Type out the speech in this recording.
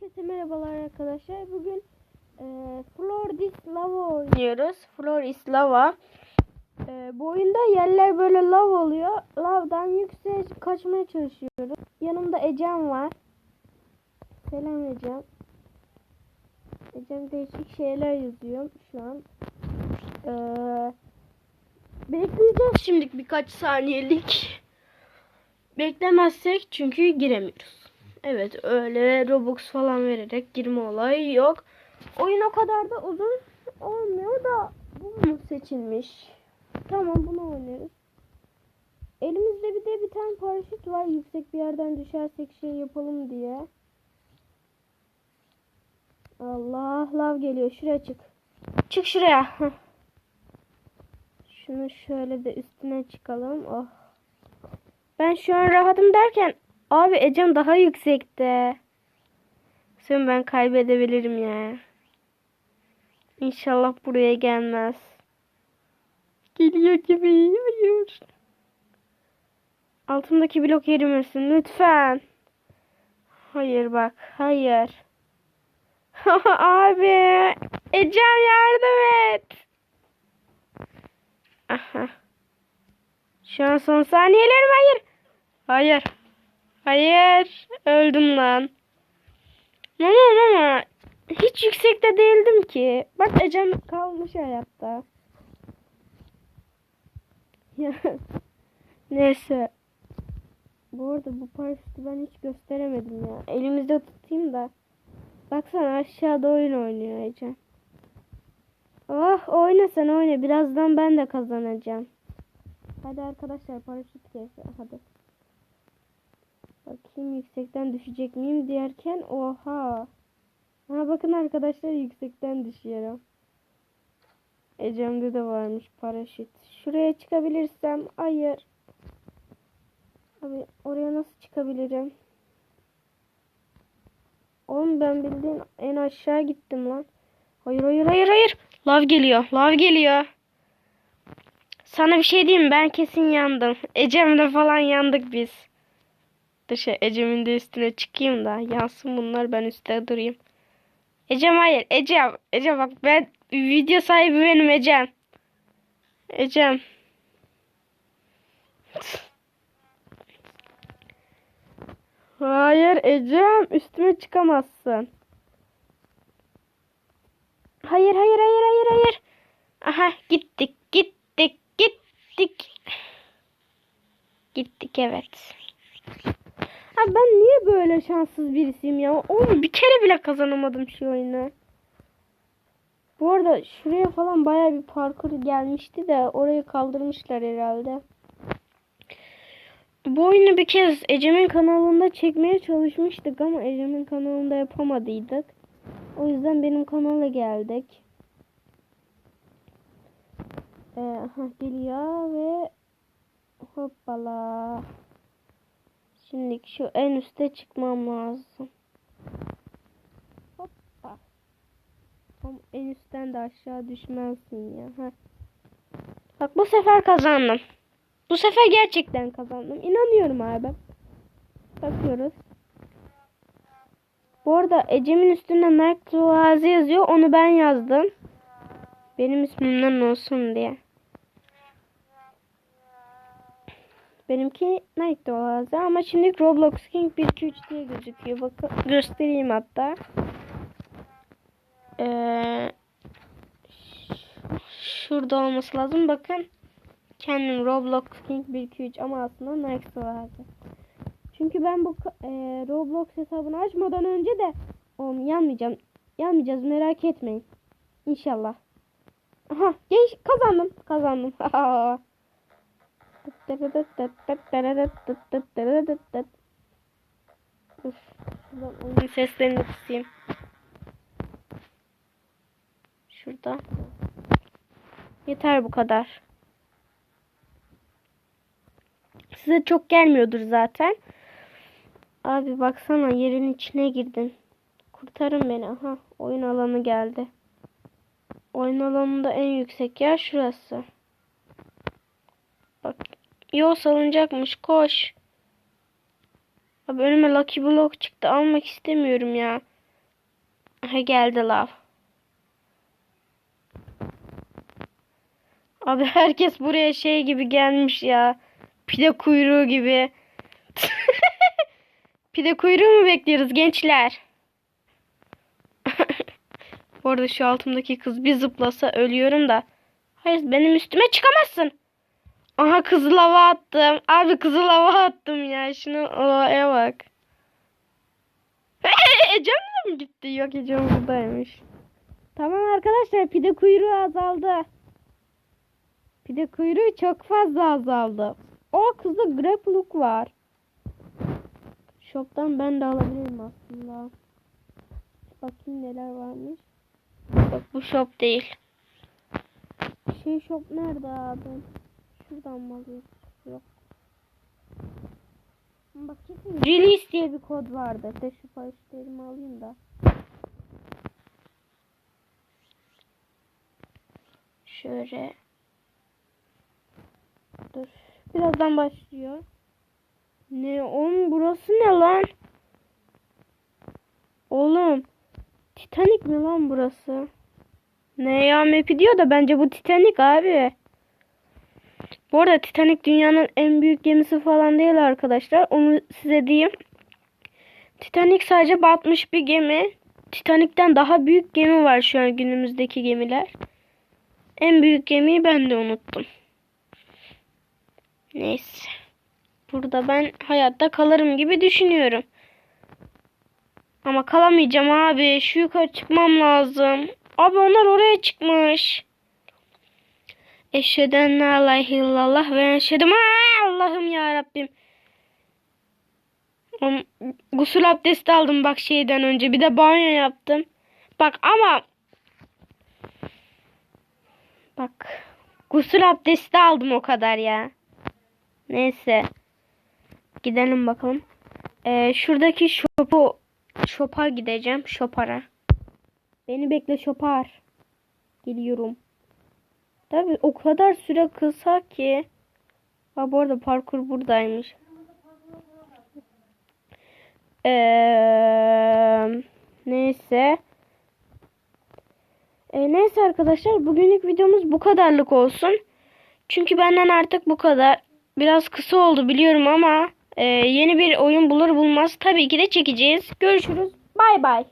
Herkese merhabalar arkadaşlar. Bugün e, Floor is Lava oynuyoruz. Floor is Lava. E, bu oyunda yerler böyle lav oluyor. Lavdan yükseğe kaçmaya çalışıyoruz. Yanımda Ecem var. Selam Ecem. Ecem değişik şeyler yazıyor şu an. E, bekleyeceğiz şimdilik birkaç saniyelik. Beklemezsek çünkü giremiyoruz. Evet öyle Robux falan vererek girme olayı yok. Oyun o kadar da uzun olmuyor da bu mu seçilmiş? Tamam bunu oynarız. Elimizde bir de bir tane paraşüt var yüksek bir yerden düşersek şey yapalım diye. Allah lav geliyor şuraya çık. Çık şuraya. Şunu şöyle de üstüne çıkalım. Oh. Ben şu an rahatım derken abi Ecem daha yüksekte. Sen ben kaybedebilirim ya. İnşallah buraya gelmez. Geliyor gibi. Hayır. Altımdaki blok erimesin lütfen. Hayır bak. Hayır. abi. Ecem yardım et. Aha. Şu an son saniyelerim hayır. Hayır. Hayır. Öldüm lan. Mama mama. Hiç yüksekte değildim ki. Bak Ecem kalmış hayatta. Ya. Neyse. Bu arada bu paraşütü ben hiç gösteremedim ya. Elimizde tutayım da. Baksana aşağıda oyun oynuyor Ecem. Oh oyna sen oyna. Birazdan ben de kazanacağım. Hadi arkadaşlar paraşüt keyfi. Hadi. Bakayım yüksekten düşecek miyim derken oha. Ha bakın arkadaşlar yüksekten düşüyorum. Ecem'de de varmış paraşüt. Şuraya çıkabilirsem hayır. Abi oraya nasıl çıkabilirim? Oğlum ben bildiğin en aşağı gittim lan. Hayır hayır hayır hayır. Lav geliyor. Lav geliyor. Sana bir şey diyeyim ben kesin yandım. Ecem'le falan yandık biz. Dışı Ecem'in de üstüne çıkayım da yansın bunlar ben üstte durayım. Ecem hayır Ecem. Ecem bak ben video sahibi benim Ecem. Ecem. Hayır Ecem üstüme çıkamazsın. Hayır hayır hayır hayır hayır. Aha gittik gittik gittik. Gittik evet. Abi ben niye böyle şanssız birisiyim ya? Oğlum bir kere bile kazanamadım şu oyunu. Bu arada şuraya falan baya bir parkur gelmişti de orayı kaldırmışlar herhalde. Bu oyunu bir kez Ecem'in kanalında çekmeye çalışmıştık ama Ecem'in kanalında yapamadıydık. O yüzden benim kanala geldik. Ee, aha, geliyor ve hoppala. Şimdi şu en üste çıkmam lazım. Hoppa. Tam en üstten de aşağı düşmezsin ya. Heh. Bak bu sefer kazandım. Bu sefer gerçekten kazandım. İnanıyorum abi. Bakıyoruz. Bu arada Ecem'in üstünde Nike Tuvazi yazıyor. Onu ben yazdım. Benim ismimden olsun diye. Benimki Nike Tuvazi ama şimdi Roblox King 1 2 3 diye gözüküyor. Bakın göstereyim hatta. Ee, şurada olması lazım. Bakın. Kendim Roblox King 1 2 3 ama aslında Nike Tuvazi. Çünkü ben bu e, Roblox hesabını açmadan önce de oğlum yanmayacağım. Yanmayacağız merak etmeyin. İnşallah. Aha genç kazandım. Kazandım. Uf, oyun seslerini kısayım. Şurada. Yeter bu kadar. Size çok gelmiyordur zaten. Abi baksana yerin içine girdin. Kurtarın beni. Aha oyun alanı geldi. Oyun alanında en yüksek yer şurası. Bak yol salınacakmış koş. Abi önüme Lucky Block çıktı almak istemiyorum ya. Ha geldi lav. Abi herkes buraya şey gibi gelmiş ya. Pide kuyruğu gibi. Pide kuyruğu mu bekliyoruz gençler? Bu arada şu altımdaki kız bir zıplasa ölüyorum da. Hayır benim üstüme çıkamazsın. Aha kızı lava attım. Abi kızı lava attım ya. Şunu olaya bak. Ecem mi gitti? Yok Ecem buradaymış. Tamam arkadaşlar pide kuyruğu azaldı. Pide kuyruğu çok fazla azaldı. O kızda grappling var. Shop'tan ben de alabilirim aslında. Bakayım neler varmış. Yok bu shop değil. Şey shop nerede abi? Şuradan mı alıyoruz? Yok. Bak kesin release diye bir kod vardı. De şu paraşütlerimi alayım da. Şöyle. Dur. Birazdan başlıyor. Ne oğlum burası ne lan? Oğlum. Titanic mi lan burası? Ne ya map'i diyor da bence bu Titanic abi. Bu arada Titanic dünyanın en büyük gemisi falan değil arkadaşlar. Onu size diyeyim. Titanic sadece batmış bir gemi. Titanic'ten daha büyük gemi var şu an günümüzdeki gemiler. En büyük gemiyi ben de unuttum. Neyse. Burada ben hayatta kalırım gibi düşünüyorum. Ama kalamayacağım abi. Şu yukarı çıkmam lazım. Abi onlar oraya çıkmış. Eşheden la ilahe illallah ve eşhedem Aa, Allah'ım ya Rabbim. Gusül abdesti aldım bak şeyden önce. Bir de banyo yaptım. Bak ama bak gusül abdesti aldım o kadar ya. Neyse. Gidelim bakalım. Ee, şuradaki şopu şopa gideceğim. Şopara. Beni bekle şopar. Geliyorum. Tabi o kadar süre kısa ki. Ha bu arada parkur buradaymış. Ee, neyse. Ee, neyse arkadaşlar bugünlük videomuz bu kadarlık olsun. Çünkü benden artık bu kadar. Biraz kısa oldu biliyorum ama e, yeni bir oyun bulur bulmaz tabii ki de çekeceğiz. Görüşürüz. Bay bay.